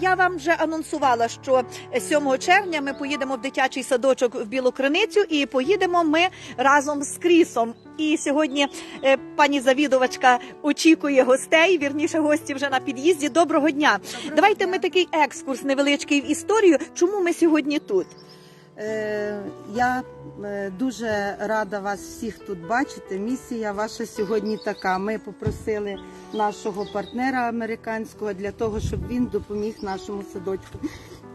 Я вам вже анонсувала, що 7 червня ми поїдемо в дитячий садочок в Білу Криницю і поїдемо ми разом з Крісом. І сьогодні е, пані завідувачка очікує гостей. Вірніше, гості вже на під'їзді. Доброго дня. Давайте ми такий екскурс невеличкий в історію. Чому ми сьогодні тут? Е, Я е, дуже рада вас всіх тут бачити. Місія ваша сьогодні така. Ми попросили нашого партнера американського для того, щоб він допоміг нашому садочку.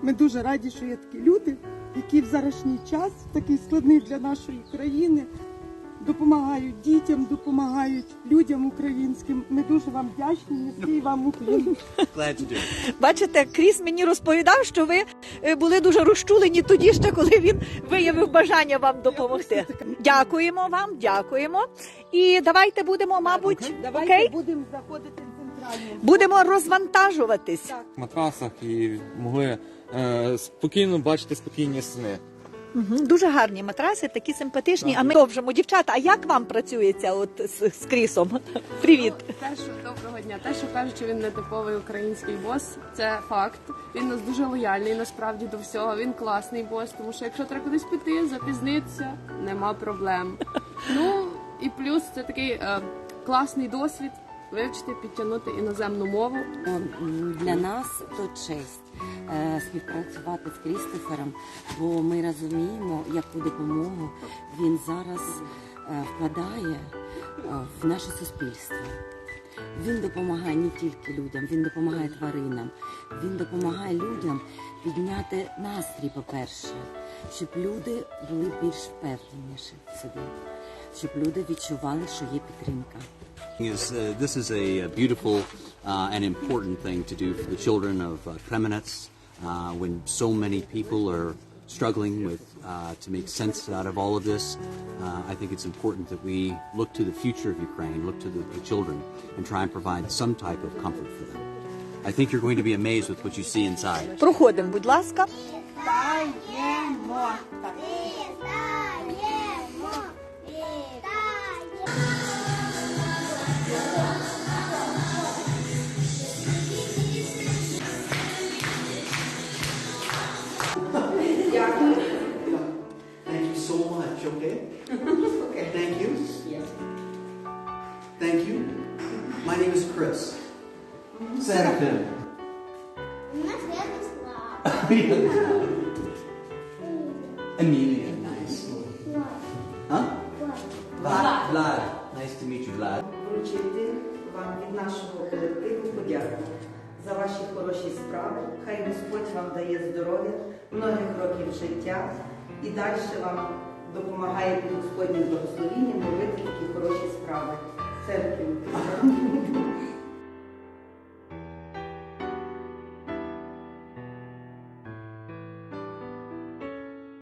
Ми дуже раді, що є такі люди, які в зарашній час, такий складний для нашої країни, допомагають дітям, допомагають людям українським. Ми дуже вам вдячні. Низький вам уклін. Glad to do it. Бачите, Кріс мені розповідав, що ви е, були дуже розчулені тоді, ще коли він виявив бажання вам допомогти. Дякуємо вам, дякуємо. І давайте будемо, мабуть, Давайте окей, будемо заходити в центральну. будемо розвантажуватись. матрасах і могли е, спокійно бачити спокійні сни. Мгм, Дуже гарні матраси, такі симпатичні. А ми довжимо. Дівчата, а як вам працюється от з, з Крісом? Привіт. Те, що доброго дня. Те, що кажуть, що він не типовий український бос, це факт. Він у нас дуже лояльний насправді до всього. Він класний бос, тому що якщо треба кудись піти, запізнитися, нема проблем. Ну і плюс це такий е, класний досвід вивчити, підтягнути іноземну мову. Для нас то честь е, співпрацювати з Крістофером, бо ми розуміємо, яку допомогу він зараз е, вкладає е, в наше суспільство. Він допомагає не тільки людям, він допомагає тваринам. Він допомагає людям підняти настрій, по-перше, щоб люди були більш впевненіші в собі, щоб люди відчували, що є підтримка. Is, uh, this is a, uh beautiful uh, and important thing to do for the children of uh, Kremenets uh, when so many people are struggling with uh, to make sense out of all of this. Uh, I think it's important that we look to the future of Ukraine, look to the, the children, and try and provide some type of comfort for them. I think you're going to be amazed with what you see inside. Проходимо, будь ласка. Даємо. Так. Thank you so much, okay? okay. Thank you. Yes. Thank you. My name is Chris. Serafim. Amelia, nice. Huh? Vlad. Vlad. Nice to meet you, Vlad. вручити вам від нашого колективу подяку За ваші хороші справи. Хай Господь вам дає здоров'я, многих років життя і далі вам допомагає під Господнім благословенням робити такі хороші справи. Церкві.